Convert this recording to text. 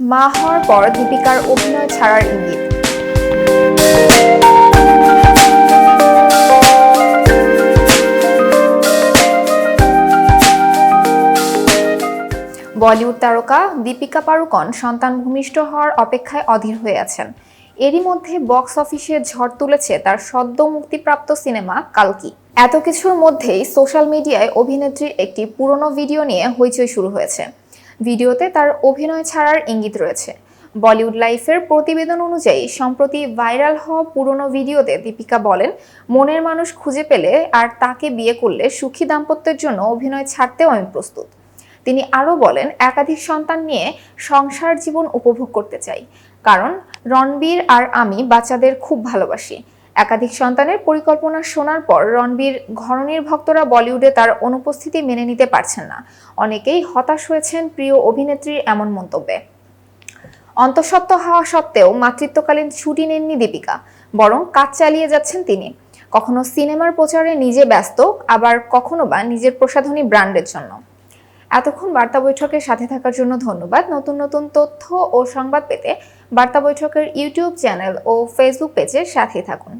মা হওয়ার পর দীপিকার অভিনয় ছাড়ার ইঙ্গিত। বলিউড তারকা দীপিকা পাড়ুকন সন্তান ভূমিষ্ঠ হওয়ার অপেক্ষায় অধীর হয়ে আছেন। এরই মধ্যে বক্স অফিসে ঝড় তুলেছে তার সদ্য মুক্তিপ্রাপ্ত সিনেমা কালকি। এত কিছুর মধ্যেই সোশ্যাল মিডিয়ায় অভিনেত্রীর একটি পুরনো ভিডিও নিয়ে হইচই শুরু হয়েছে। ভিডিওতে তার অভিনয় ছাড়ার ইঙ্গিত রয়েছে। বলিউড লাইফের প্রতিবেদন অনুযায়ী, সম্প্রতি ভাইরাল হওয়া পুরনো ভিডিওতে দীপিকা বলেন, মনের মানুষ খুঁজে পেলে আর তাকে বিয়ে করলে সুখী দাম্পত্যের জন্য অভিনয় ছাড়তেও আমি প্রস্তুত। তিনি আরও বলেন, একাধিক সন্তান নিয়ে সংসার জীবন উপভোগ করতে চাই। কারণ রণবীর আর আমি বাচ্চাদের খুব ভালোবাসি। একাধিক সন্তানের পরিকল্পনা শোনার পর রণবীর ঘরণীর ভক্তরা বলিউডে তার অনুপস্থিতি মেনে নিতে পারছেন না। অনেকেই হতাশ হয়েছেন প্রিয় অভিনেত্রীর এমন মন্তব্যে। অন্তঃসত্ত্ব হওয়া সত্ত্বেও মাতৃত্বকালীন ছুটি নেননি দীপিকা, বরং কাজ চালিয়ে যাচ্ছেন তিনি। কখনো সিনেমার প্রচারে নিজে ব্যস্ত, আবার কখনো বা নিজের প্রসাধনী ব্র্যান্ডের জন্য। এতক্ষণ বার্তা বৈঠকের সাথে থাকার জন্য ধন্যবাদ। নতুন নতুন তথ্য ও সংবাদ পেতে বার্তা বৈঠকের ইউটিউব চ্যানেল ও ফেসবুক পেজের সাথে থাকুন।